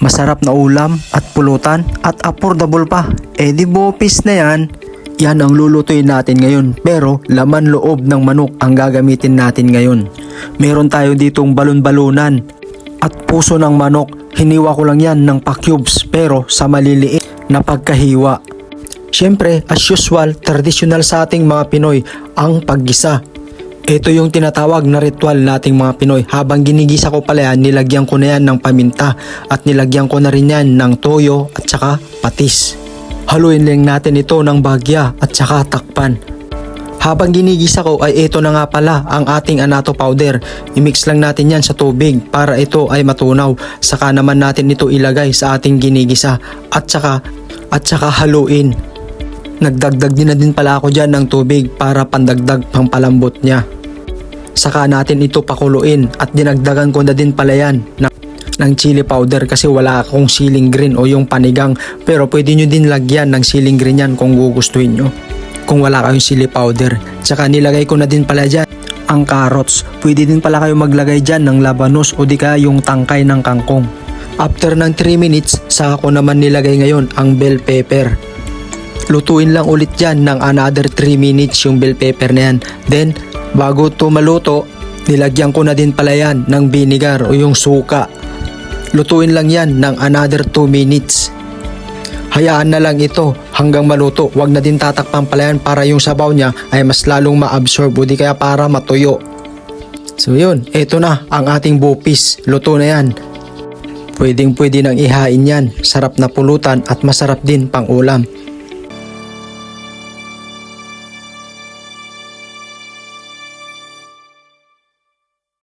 Masarap na ulam at pulutan at affordable pa. Eh di bopis na yan. Yan ang lulutuin natin ngayon pero laman loob ng manok ang gagamitin natin ngayon. Meron tayo ditong balon-balunan at puso ng manok. Hiniwa ko lang yan ng pa-cubes pero sa maliliit na pagkahiwa. Siyempre, as usual, traditional sa ating mga Pinoy ang paggisa. Ito yung tinatawag na ritual nating mga Pinoy. Habang ginigisa ko pala yan, nilagyan ko na yan ng paminta at nilagyan ko na rin yan ng toyo at saka patis. Haluin lang natin ito ng bagya at saka takpan. Habang ginigisa ko ay ito na nga pala ang ating anato powder. I-mix lang natin yan sa tubig para ito ay matunaw. Saka naman natin ito ilagay sa ating ginigisa at saka at saka haluin. Nagdagdag din na din pala ako dyan ng tubig para pandagdag pang palambot niya. Saka natin ito pakuluin at dinagdagan ko na din pala yan ng, chili powder kasi wala akong siling green o yung panigang pero pwede nyo din lagyan ng siling green yan kung gugustuhin nyo. Kung wala kayong chili powder. Tsaka nilagay ko na din pala dyan ang carrots. Pwede din pala kayo maglagay dyan ng labanos o di kaya yung tangkay ng kangkong. After ng 3 minutes, saka ko naman nilagay ngayon ang bell pepper. Lutuin lang ulit yan ng another 3 minutes yung bell pepper na yan. Then, bago to maluto, nilagyan ko na din pala yan ng vinegar o yung suka. Lutuin lang yan ng another 2 minutes. Hayaan na lang ito hanggang maluto. Huwag na din tatakpan pala yan para yung sabaw niya ay mas lalong ma-absorb o di kaya para matuyo. So yun, eto na ang ating bupis. Luto na yan. Pwedeng pwede nang ihain yan. Sarap na pulutan at masarap din pang ulam.